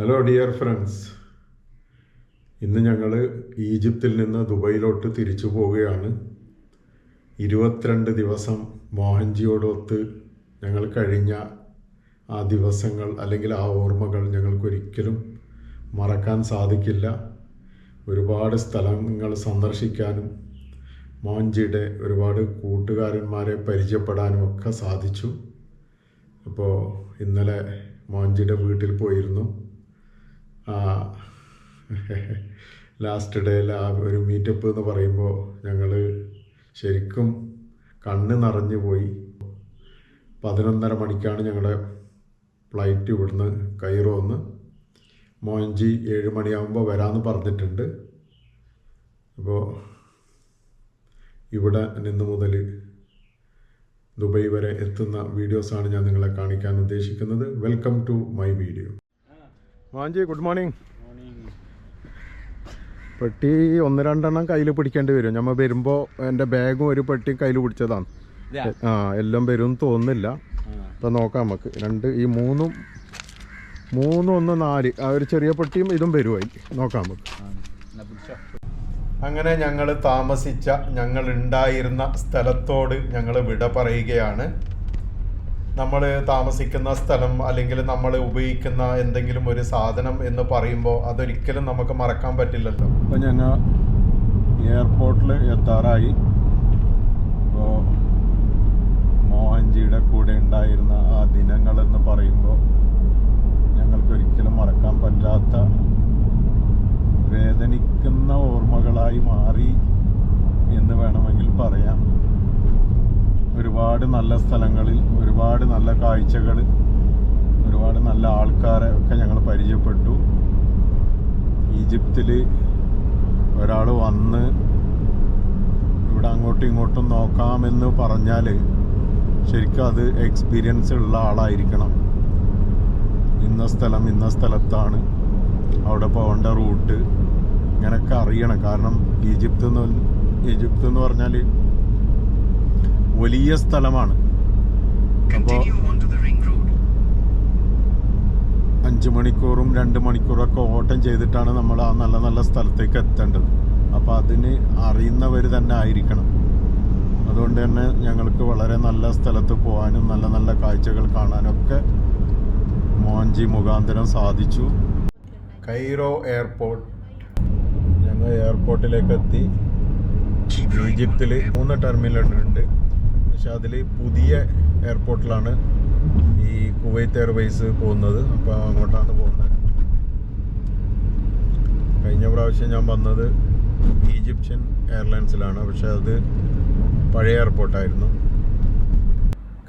Hello dear friends ഇന്ന് ഞങ്ങൾ ഈജിപ്തിൽ നിന്ന് ദുബൈയിലോട്ട് തിരിച്ചു പോവുകയാണ്. ഇരുപത്തിരണ്ട് ദിവസം മോഹൻജിയോടൊത്ത് ഞങ്ങൾ കഴിഞ്ഞ ആ ദിവസങ്ങൾ അല്ലെങ്കിൽ ആ ഓർമ്മകൾ ഞങ്ങൾക്കൊരിക്കലും മറക്കാൻ സാധിക്കില്ല. ഒരുപാട് സ്ഥലങ്ങൾ സന്ദർശിക്കാനും മോഹൻജിയുടെ ഒരുപാട് കൂട്ടുകാരന്മാരെ പരിചയപ്പെടാനും ഒക്കെ സാധിച്ചു. അപ്പോൾ ഇന്നലെ മോഹൻജിയുടെ വീട്ടിൽ പോയിരുന്നു. ലാസ്റ്റ് ഡേയിൽ ആ ഒരു മീറ്റപ്പ് എന്ന് പറയുമ്പോൾ ഞങ്ങൾ ശരിക്കും കണ്ണ് നിറഞ്ഞു പോയി. പതിനൊന്നര മണിക്കാണ് ഞങ്ങളുടെ ഫ്ലൈറ്റ് ഇവിടുന്ന് കയറോ ഒന്ന് മോഞ്ചി ഏഴ് മണിയാകുമ്പോൾ വരാമെന്ന് പറഞ്ഞിട്ടുണ്ട്. അപ്പോൾ ഇവിടെ നിന്ന് മുതൽ ദുബൈ വരെ എത്തുന്ന വീഡിയോസാണ് ഞാൻ നിങ്ങളെ കാണിക്കാൻ ഉദ്ദേശിക്കുന്നത്. Welcome to my video Mohanji good morning പെട്ടി ഒന്ന് രണ്ടെണ്ണം കയ്യിൽ പിടിക്കേണ്ടി വരും. നമ്മൾ വരുമ്പോൾ എന്റെ ബാഗും ഒരു പെട്ടിയും കയ്യിൽ പിടിച്ചതാണ്. ആ എല്ലാം വരും തോന്നുന്നില്ല. അപ്പൊ നോക്കാം നമുക്ക്. രണ്ട് ഈ മൂന്നും മൂന്നും ഒന്ന് നാല് ആ ഒരു ചെറിയ പെട്ടിയും ഇതും വരുമായി നോക്കാം നമുക്ക്. അങ്ങനെ ഞങ്ങൾ താമസിച്ച ഞങ്ങൾ ഉണ്ടായിരുന്ന സ്ഥലത്തോട് ഞങ്ങൾ വിട പറയുകയാണ്. നമ്മൾ താമസിക്കുന്ന സ്ഥലം അല്ലെങ്കിൽ നമ്മൾ ഉപയോഗിക്കുന്ന എന്തെങ്കിലും ഒരു സാധനം എന്ന് പറയുമ്പോൾ അതൊരിക്കലും നമുക്ക് മറക്കാൻ പറ്റില്ലല്ലോ. അപ്പോൾ ഞാൻ എയർപോർട്ടിൽ എത്താറായി. അപ്പോൾ മോഹൻജിയുടെ കൂടെ ഉണ്ടായിരുന്ന ആ ദിനങ്ങളെന്ന് പറയുമ്പോൾ ഞങ്ങൾക്കൊരിക്കലും മറക്കാൻ പറ്റാത്ത വേദനിക്കുന്ന ഓർമ്മകളായി മാറി എന്ന് വേണമെങ്കിൽ പറയാം. ഒരുപാട് നല്ല സ്ഥലങ്ങളിൽ ഒരുപാട് നല്ല കാഴ്ചകൾ ഒരുപാട് നല്ല ആൾക്കാരെ ഒക്കെ ഞങ്ങൾ പരിചയപ്പെട്ടു. ഈജിപ്തിൽ ഒരാൾ വന്ന് ഇവിടെ അങ്ങോട്ടും ഇങ്ങോട്ടും നോക്കാമെന്ന് പറഞ്ഞാൽ ശരിക്കും അത് എക്സ്പീരിയൻസ് ഉള്ള ആളായിരിക്കണം. ഇന്ന സ്ഥലം ഇന്ന സ്ഥലത്താണ് അവിടെ പോകേണ്ട റൂട്ട്. ഇങ്ങനെയൊക്കെ അറിയണം. കാരണം ഈജിപ്ത് എന്ന് ഈജിപ്ത് എന്ന് പറഞ്ഞാൽ വലിയ സ്ഥലമാണ്. അപ്പോൾ അഞ്ച് മണിക്കൂറും രണ്ട് മണിക്കൂറൊക്കെ ഓട്ടം ചെയ്തിട്ടാണ് നമ്മൾ ആ നല്ല നല്ല സ്ഥലത്തേക്ക് എത്തേണ്ടത്. അപ്പോൾ അതിന് അറിയുന്നവർ തന്നെ ആയിരിക്കണം. അതുകൊണ്ട് തന്നെ ഞങ്ങൾക്ക് വളരെ നല്ല സ്ഥലത്ത് പോകാനും നല്ല നല്ല കാഴ്ചകൾ കാണാനൊക്കെ മോഹൻജി മുഖാന്തരം സാധിച്ചു. Cairo airport. ഞങ്ങൾ എയർപോർട്ടിലേക്ക് എത്തി. ഈജിപ്തിൽ മൂന്ന് ടെർമിനലുണ്ട് പക്ഷെ അതിൽ പുതിയ എയർപോർട്ടിലാണ് ഈ കുവൈത്ത് എയർവേസ് പോകുന്നത്. അപ്പോൾ അങ്ങോട്ടാണ് പോകുന്നത്. കഴിഞ്ഞ പ്രാവശ്യം ഞാൻ വന്നത് ഈജിപ്ഷ്യൻ എയർലൈൻസിലാണ്. പക്ഷെ അത് പഴയ എയർപോർട്ടായിരുന്നു.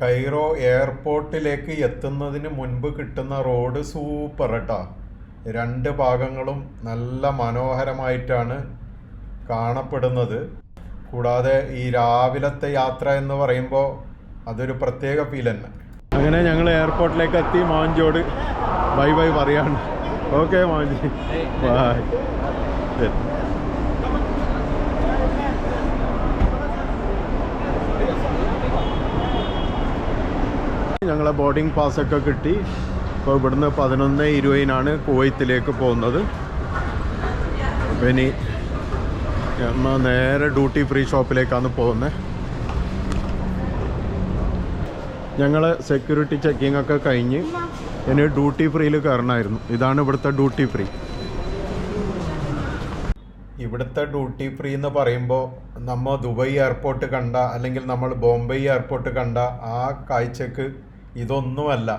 കൈറോ എയർപോർട്ടിലേക്ക് എത്തുന്നതിന് മുൻപ് കിട്ടുന്ന റോഡ് സൂപ്പർ കേട്ടോ രണ്ട് ഭാഗങ്ങളും നല്ല മനോഹരമായിട്ടാണ് കാണപ്പെടുന്നത്. കൂടാതെ ഈ രാവിലത്തെ യാത്ര എന്ന് പറയുമ്പോൾ അതൊരു പ്രത്യേക ഫീൽ തന്നെ. അങ്ങനെ ഞങ്ങൾ എയർപോർട്ടിലേക്ക് എത്തി. മാഞ്ചോട് ബൈ ബൈ പറയാണ്. ഓക്കെ മാഞ്ചി. ബൈ ഞങ്ങളെ ബോർഡിംഗ് പാസ്സൊക്കെ കിട്ടി. അപ്പോൾ ഇവിടുന്ന് പതിനൊന്ന് ഇരുപതിനാണ് കുവൈത്തിലേക്ക് പോകുന്നത്. ഇനി നമ്മൾ നേരെ ഡ്യൂട്ടി ഫ്രീ ഷോപ്പിലേക്കാണ് പോകുന്നത് ഞങ്ങൾ സെക്യൂരിറ്റി ചെക്കിംഗ് ഒക്കെ കഴിഞ്ഞ് ഇനി ഡ്യൂട്ടി ഫ്രീയിൽ കയറണമായിരുന്നു ഇതാണ് ഇവിടുത്തെ ഡ്യൂട്ടി ഫ്രീ ഇവിടുത്തെ ഡ്യൂട്ടി ഫ്രീ എന്ന് പറയുമ്പോൾ നമ്മൾ ദുബായ് എയർപോർട്ട് കണ്ട അല്ലെങ്കിൽ നമ്മൾ ബോംബെ എയർപോർട്ട് കണ്ട ആ കാഴ്ചക്ക് ഇതൊന്നുമല്ല.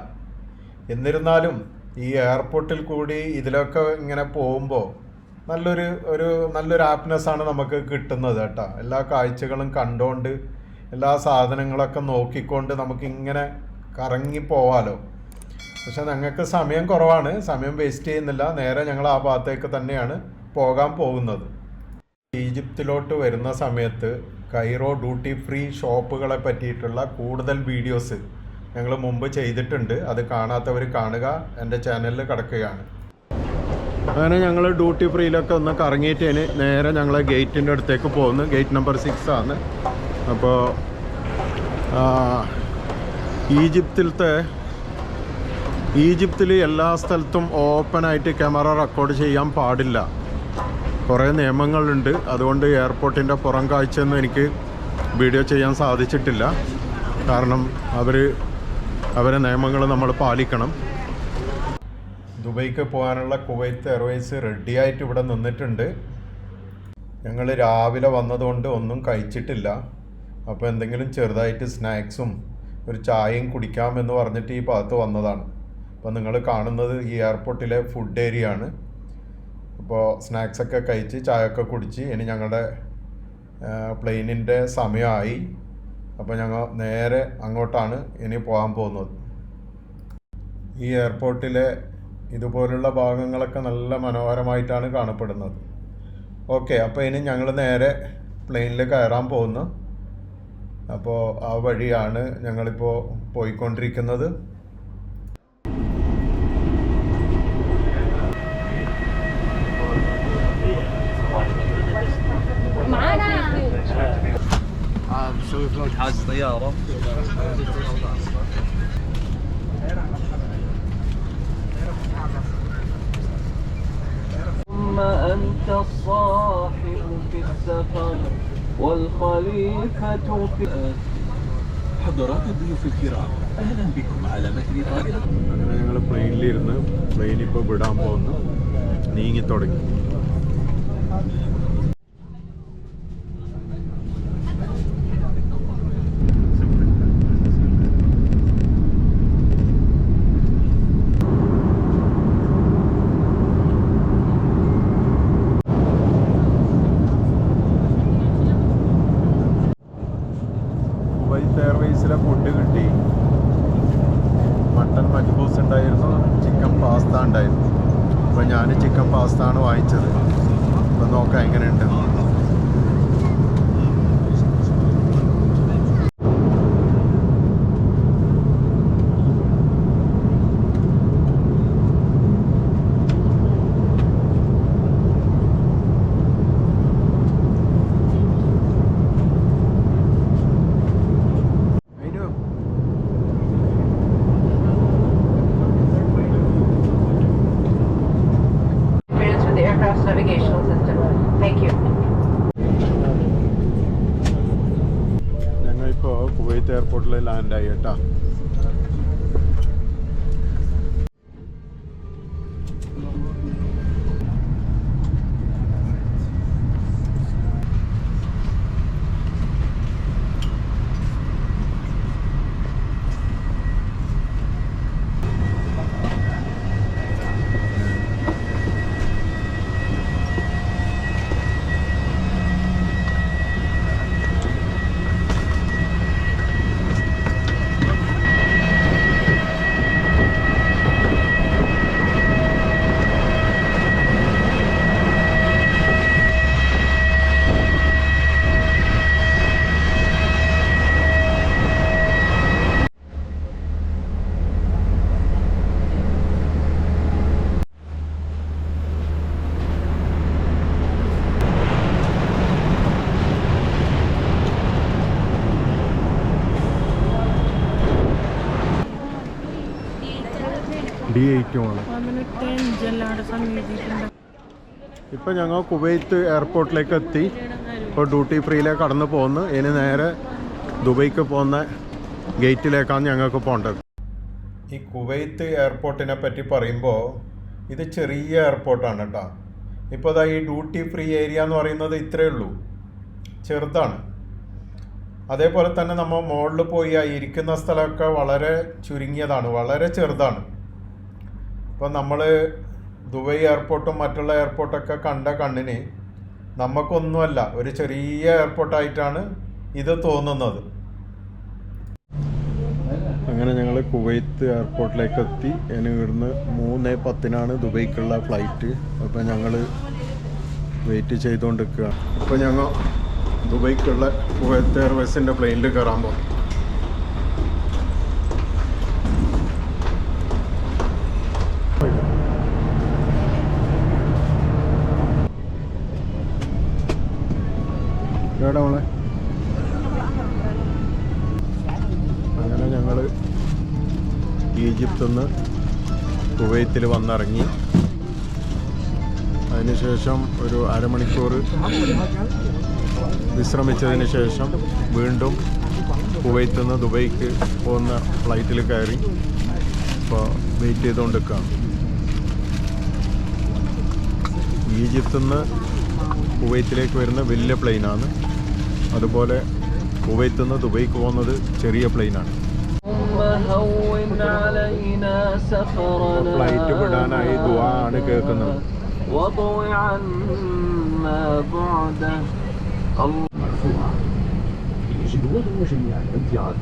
എന്നിരുന്നാലും ഈ എയർപോർട്ടിൽ കൂടി ഇതിലൊക്കെ ഇങ്ങനെ പോകുമ്പോൾ നല്ലൊരു ഒരു നല്ലൊരു ഹാപ്പിനെസ് ആണ് നമുക്ക് കിട്ടുന്നത് കേട്ടോ. എല്ലാ കാഴ്ചകളും കണ്ടുകൊണ്ട് എല്ലാ സാധനങ്ങളൊക്കെ നോക്കിക്കൊണ്ട് നമുക്ക് ഇങ്ങനെ കറങ്ങി പോവാലോ. പക്ഷെ ഞങ്ങൾക്ക് സമയം കുറവാണ് സമയം വേസ്റ്റ് ചെയ്യുന്നില്ല. നേരെ ഞങ്ങൾ ആ ഭാഗത്തേക്ക് തന്നെയാണ് പോകാൻ പോകുന്നത്. ഈജിപ്തിലോട്ട് വരുന്ന സമയത്ത് കൈറോ ഡ്യൂട്ടി ഫ്രീ ഷോപ്പുകളെ പറ്റിയിട്ടുള്ള കൂടുതൽ വീഡിയോസ് ഞങ്ങൾ മുമ്പ് ചെയ്തിട്ടുണ്ട്. അത് കാണാത്തവർ കാണുക എന്റെ ചാനലിൽ കിടക്കുകയാണ്. അങ്ങനെ ഞങ്ങൾ ഡ്യൂട്ടി ഫ്രീയിലൊക്കെ ഒന്ന് കറങ്ങിയിട്ടേന് നേരെ ഞങ്ങൾ ഗേറ്റിന്റെ അടുത്തേക്ക് പോകുന്നു. ഗേറ്റ് നമ്പർ സിക്സ് ആണ്. അപ്പോൾ ഈജിപ്തിലത്തെ ഈജിപ്തിൽ എല്ലാ സ്ഥലത്തും ഓപ്പണായിട്ട് ക്യാമറ റെക്കോർഡ് ചെയ്യാൻ പാടില്ല. കുറേ നിയമങ്ങളുണ്ട്. അതുകൊണ്ട് എയർപോർട്ടിന്റെ പുറം കാഴ്ചയൊന്നും എനിക്ക് വീഡിയോ ചെയ്യാൻ സാധിച്ചിട്ടില്ല. കാരണം അവർ അവരെ നിയമങ്ങൾ നമ്മൾ പാലിക്കണം. ദുബൈക്ക് പോകാനുള്ള കുവൈത്ത് എയർവേസ് റെഡിയായിട്ട് ഇവിടെ നിന്നിട്ടുണ്ട്. ഞങ്ങൾ രാവിലെ വന്നതുകൊണ്ട് ഒന്നും കഴിച്ചിട്ടില്ല. അപ്പോൾ എന്തെങ്കിലും ചെറുതായിട്ട് സ്നാക്സും ഒരു ചായയും കുടിക്കാമെന്ന് പറഞ്ഞിട്ട് ഈ ഭാഗത്ത് വന്നതാണ്. അപ്പോൾ നിങ്ങൾ കാണുന്നത് ഈ എയർപോർട്ടിലെ ഫുഡ് ഏരിയ ആണ്. അപ്പോൾ സ്നാക്സൊക്കെ കഴിച്ച് ചായയൊക്കെ കുടിച്ച് ഇനി ഞങ്ങളുടെ പ്ലെയിനിന്റെ സമയമായി. അപ്പോൾ ഞങ്ങൾ നേരെ അങ്ങോട്ടാണ് ഇനി പോകാൻ പോകുന്നത്. ഈ എയർപോർട്ടിലെ ഇതുപോലുള്ള ഭാഗങ്ങളൊക്കെ നല്ല മനോഹരമായിട്ടാണ് കാണപ്പെടുന്നത്. ഓക്കെ അപ്പോൾ ഇനി ഞങ്ങൾ നേരെ പ്ലെയിനിൽ കയറാൻ പോകുന്നു. അപ്പോൾ ആ വഴിയാണ് ഞങ്ങളിപ്പോൾ പോയിക്കൊണ്ടിരിക്കുന്നത്. How's the other? ثم أنت الصاحب في السفر والخليفة في حضرات الضيوف الكرام اهلا بكم على متن طائره അങ്ങനെ ഞങ്ങൾ പ്ലെയിനിലിരുന്ന് പ്ലെയിൻ ഇപ്പോൾ വിടാൻ പോകുന്നു നീങ്ങി തുടങ്ങി ചിക്കൻ പാസ്ത ആണ് വാങ്ങിച്ചത് അപ്പം നോക്കാം എങ്ങനെയുണ്ട്. Thank you. ഞങ്ങളിപ്പോൾ കുവൈത്ത് എയർപോർട്ടിൽ ലാൻഡായി കേട്ടാ ഡി എയ്റ്റുമാണ് ഇപ്പം ഞങ്ങൾ കുവൈത്ത് എയർപോർട്ടിലേക്ക് എത്തി ഇപ്പോൾ ഡ്യൂട്ടി ഫ്രീയിലേക്ക് കടന്നു പോകുന്നു ഇനി നേരെ ദുബൈക്ക് പോകുന്ന ഗേറ്റിലേക്കാണ് ഞങ്ങൾക്ക് പോകേണ്ടത്. ഈ കുവൈത്ത് എയർപോർട്ടിനെ പറ്റി പറയുമ്പോൾ ഇത് ചെറിയ എയർപോർട്ടാണ് കേട്ടോ. ഇപ്പോൾ അതാ ഈ ഡ്യൂട്ടി ഫ്രീ ഏരിയ എന്ന് പറയുന്നത് ഇത്രയേ ഉള്ളൂ. ചെറുതാണ്. അതേപോലെ തന്നെ നമ്മൾ മുകളിൽ പോയി ആ ഇരിക്കുന്ന സ്ഥലമൊക്കെ വളരെ ചുരുങ്ങിയതാണ്. വളരെ ചെറുതാണ്. ഇപ്പം നമ്മൾ ദുബൈ എയർപോർട്ടും മറ്റുള്ള എയർപോർട്ടൊക്കെ കണ്ട കണ്ണിന് നമുക്കൊന്നുമല്ല ഒരു ചെറിയ എയർപോർട്ടായിട്ടാണ് ഇത് തോന്നുന്നത്. അങ്ങനെ ഞങ്ങൾ കുവൈത്ത് എയർപോർട്ടിലേക്ക് എത്തി ഇനി ഇവിടുന്ന് മൂന്ന് പത്തിനാണ് ദുബൈക്കുള്ള ഫ്ലൈറ്റ് അപ്പോൾ ഞങ്ങൾ വെയിറ്റ് ചെയ്തുകൊണ്ടിരിക്കുക അപ്പോൾ ഞങ്ങൾ ദുബൈക്കുള്ള കുവൈത്ത് എയർവേസിന്റെ പ്ലെയിനിൽ കയറാൻ പോകും എവിടെ മോളെ? അങ്ങനെ ഞങ്ങൾ ഈജിപ്തിൽ നിന്ന് കുവൈത്തിൽ വന്നിറങ്ങി. അതിനുശേഷം ഒരു അരമണിക്കൂർ വിശ്രമിച്ചതിന് ശേഷം വീണ്ടും കുവൈത്തിൽ നിന്ന് ദുബൈക്ക് പോകുന്ന ഫ്ലൈറ്റിൽ കയറി. ഇപ്പോൾ വെയിറ്റ് ചെയ്തുകൊണ്ടിരിക്കുകയാണ് ഈജിപ്തിൽ നിന്ന് കുവൈത്തിലേക്ക് വരുന്ന വലിയ പ്ലെയിനാണ് അതുപോലെ കുവൈത്തിൽ നിന്ന് ദുബൈക്ക് പോകുന്നത് ചെറിയ പ്ലെയിനാണ് اللهم هون علينا سفرنا ഫ്ലൈറ്റ് വിടാനായി ദുആ ആണ് കേൾക്കുന്നത് واطو عنا بعده مرفوعة يجب الوضع جميع الامتعاض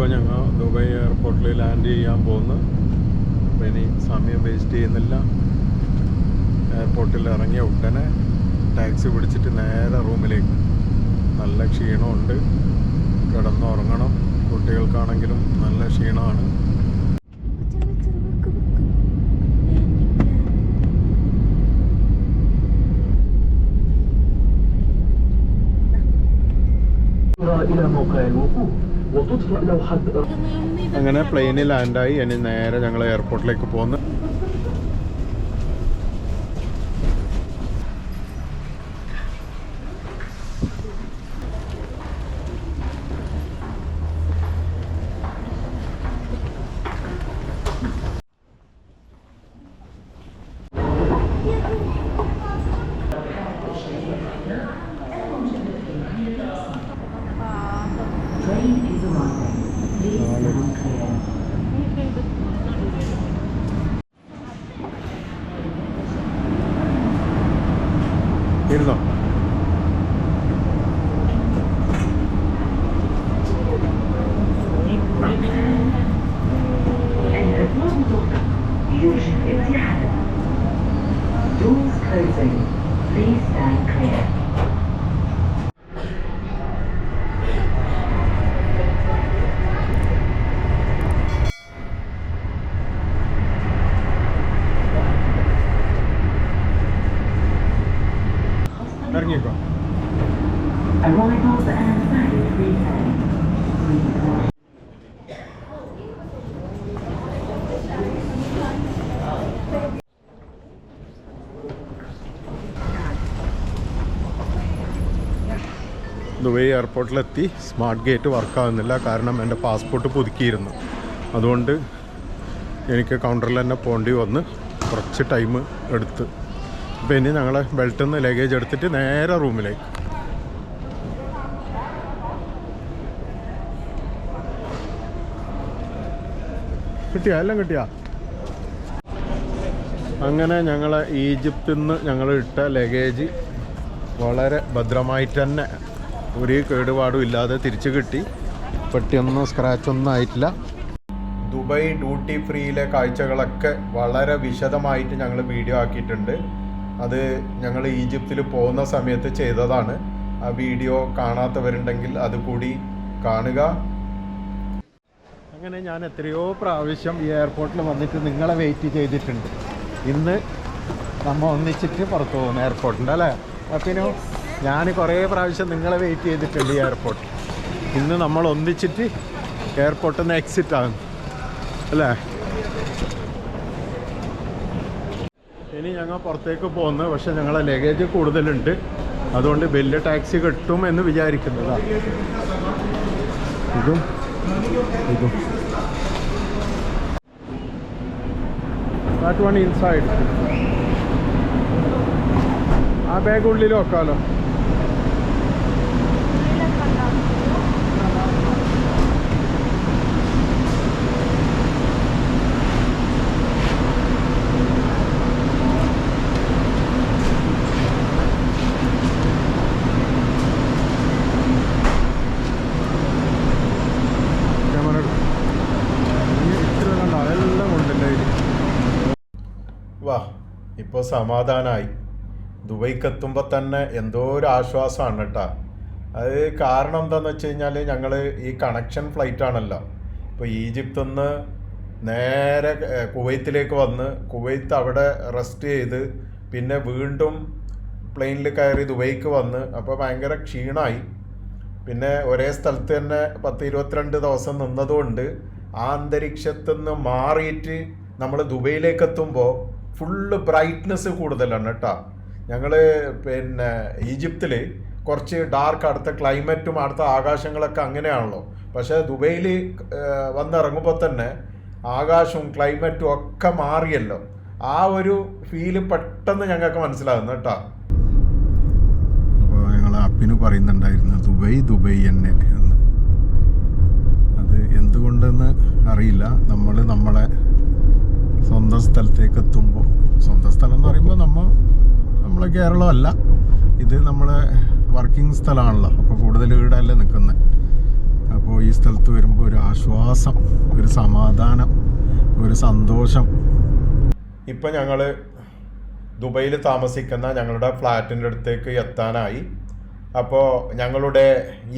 ഇപ്പോൾ ഞങ്ങൾ ദുബായ് എയർപോർട്ടിൽ ലാൻഡ് ചെയ്യാൻ പോകുന്നു അപ്പോൾ ഇനി സമയം വേസ്റ്റ് ചെയ്യുന്നില്ല എയർപോർട്ടിൽ ഇറങ്ങിയ ഉടനെ ടാക്സി പിടിച്ചിട്ട് നേരെ റൂമിലേക്ക് നല്ല ക്ഷീണമുണ്ട് കിടന്നുറങ്ങണം കുട്ടികൾക്കാണെങ്കിലും നല്ല ക്ഷീണമാണ് إلى موقع الوقوف وتطفأ لوحة അങ്ങനെ പ്ലെയിനിൽ ലാൻഡായി ഇനി നേരെ ഞങ്ങൾ എയർപോർട്ടിലേക്ക് പോകുന്നു. けるぞ ഇറങ്ങിക്കോ ദുബൈ എയർപോർട്ടിലെത്തി. സ്മാർട്ട് ഗേറ്റ് വർക്കാവുന്നില്ല. കാരണം എന്റെ പാസ്പോർട്ട് പുതുക്കിയിരുന്നു. അതുകൊണ്ട് എനിക്ക് കൗണ്ടറിൽ തന്നെ പോകേണ്ടി വന്ന് കുറച്ച് ടൈം എടുത്ത്. അപ്പോൾ ഇനി ഞങ്ങൾ ബെൽറ്റിൽ നിന്ന് ലഗേജ് എടുത്തിട്ട് നേരെ റൂമിലേക്ക് കിട്ടിയ? എല്ലാം കിട്ടിയാ? അങ്ങനെ ഞങ്ങൾ ഈജിപ്തിൽ നിന്ന് ഞങ്ങൾ ഇട്ട ലഗേജ് വളരെ ഭദ്രമായിട്ട് തന്നെ ഒരു കേടുപാടും ഇല്ലാതെ തിരിച്ചു കിട്ടി. പെട്ടിയൊന്നും സ്ക്രാച്ചൊന്നും ആയിട്ടില്ല. ദുബായ് ഡ്യൂട്ടി ഫ്രീയിലെ കാഴ്ചകളൊക്കെ വളരെ വിശദമായിട്ട് ഞങ്ങൾ വീഡിയോ ആക്കിയിട്ടുണ്ട്. അത് ഞങ്ങൾ ഈജിപ്തിൽ പോകുന്ന സമയത്ത് ചെയ്തതാണ്. ആ വീഡിയോ കാണാത്തവരുണ്ടെങ്കിൽ അത് കൂടി കാണുക. അങ്ങനെ ഞാൻ എത്രയോ പ്രാവശ്യം ഈ എയർപോർട്ടിൽ വന്നിട്ട് നിങ്ങളെ വെയിറ്റ് ചെയ്തിട്ടുണ്ട്. ഇന്ന് നമ്മൾ ഒന്നിച്ചിട്ട് പുറത്തു പോകുന്നു എയർപോർട്ടിന്റെ അല്ലേ? അപ്പിനു ഞാൻ കുറേ പ്രാവശ്യം നിങ്ങളെ വെയിറ്റ് ചെയ്തിട്ടുണ്ട് ഈ എയർപോർട്ട് ഇന്ന് നമ്മൾ ഒന്നിച്ചിട്ട് എയർപോർട്ടിൽ നിന്ന് എക്സിറ്റ് ആകും അല്ലേ? ഇനി ഞങ്ങൾ പുറത്തേക്ക് പോകുന്നു പക്ഷെ ഞങ്ങളെ ലഗേജ് കൂടുതലുണ്ട്. അതുകൊണ്ട് വലിയ ടാക്സി കിട്ടും എന്ന് വിചാരിക്കുന്നതാണ് ഇതും ഇതും. ഇൻസൈഡ് ആ ബാഗ് ഉള്ളിൽ വെക്കാമല്ലോ ഇപ്പോൾ സമാധാനമായി ദുബൈക്ക് എത്തുമ്പോൾ തന്നെ എന്തോ ഒരു ആശ്വാസമാണ് കേട്ടോ അത് കാരണം എന്താണെന്ന് വെച്ച് കഴിഞ്ഞാൽ ഞങ്ങൾ ഈ കണക്ഷൻ ഫ്ലൈറ്റ് ആണല്ലോ. ഇപ്പോൾ ഈജിപ്തിൽ നിന്ന് നേരെ കുവൈത്തിലേക്ക് വന്ന് കുവൈത്ത് അവിടെ റെസ്റ്റ് ചെയ്ത് പിന്നെ വീണ്ടും പ്ലെയിനിൽ കയറി ദുബൈക്ക് വന്ന് അപ്പോൾ ഭയങ്കര ക്ഷീണമായി പിന്നെ ഒരേ സ്ഥലത്ത് തന്നെ പത്ത് ഇരുപത്തിരണ്ട് ദിവസം നിന്നതുകൊണ്ട് ആ അന്തരീക്ഷത്തിൽ നിന്ന് മാറിയിട്ട് നമ്മൾ ദുബൈയിലേക്ക് എത്തുമ്പോൾ ഫുള്ള് ബ്രൈറ്റ്നെസ് കൂടുതലാണ് കേട്ടോ. ഞങ്ങൾ പിന്നെ ഈജിപ്തിൽ കുറച്ച് ഡാർക്ക് അടുത്ത ക്ലൈമറ്റും അടുത്ത ആകാശങ്ങളൊക്കെ അങ്ങനെയാണല്ലോ. പക്ഷേ ദുബൈയിൽ വന്നിറങ്ങുമ്പോൾ തന്നെ ആകാശവും ക്ലൈമറ്റും ഒക്കെ മാറിയല്ലോ. ആ ഒരു ഫീൽ പെട്ടെന്ന് ഞങ്ങൾക്ക് മനസ്സിലാകുന്നു കേട്ടോ. അപ്പോൾ അപ്പിന് പറയുന്നുണ്ടായിരുന്നു ദുബൈ ദുബൈ എന്നെ. എന്ന്. അത് എന്തുകൊണ്ടെന്ന് അറിയില്ല. നമ്മൾ നമ്മളെ സ്വന്തം സ്ഥലത്തേക്ക് എത്തുമ്പോൾ സ്വന്തം സ്ഥലം എന്ന് പറയുമ്പോൾ നമ്മൾ നമ്മളെ കേരളമല്ല. ഇത് നമ്മളെ വർക്കിംഗ് സ്ഥലമാണല്ലോ. അപ്പോൾ കൂടുതൽ വീടല്ലേ നിൽക്കുന്നത് അപ്പോൾ ഈ സ്ഥലത്ത് വരുമ്പോൾ ഒരു ആശ്വാസം ഒരു സമാധാനം ഒരു സന്തോഷം. ഇപ്പം ഞങ്ങൾ ദുബൈയിൽ താമസിക്കുന്ന ഞങ്ങളുടെ ഫ്ലാറ്റിന്റെ അടുത്തേക്ക് എത്താനായി. അപ്പോൾ ഞങ്ങളുടെ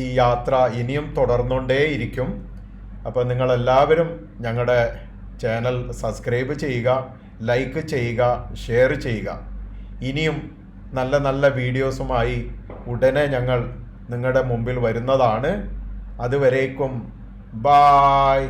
ഈ യാത്ര ഇനിയും തുടർന്നുകൊണ്ടേയിരിക്കും അപ്പോൾ നിങ്ങളെല്ലാവരും ഞങ്ങളുടെ ചാനൽ സബ്സ്ക്രൈബ് ചെയ്യുക ലൈക്ക് ചെയ്യുക ഷെയർ ചെയ്യുക. ഇനിയും നല്ല നല്ല വീഡിയോസുമായി ഉടനെ ഞങ്ങൾ നിങ്ങളുടെ മുമ്പിൽ വരുന്നതാണ്. അതുവരേക്കും ബായ്.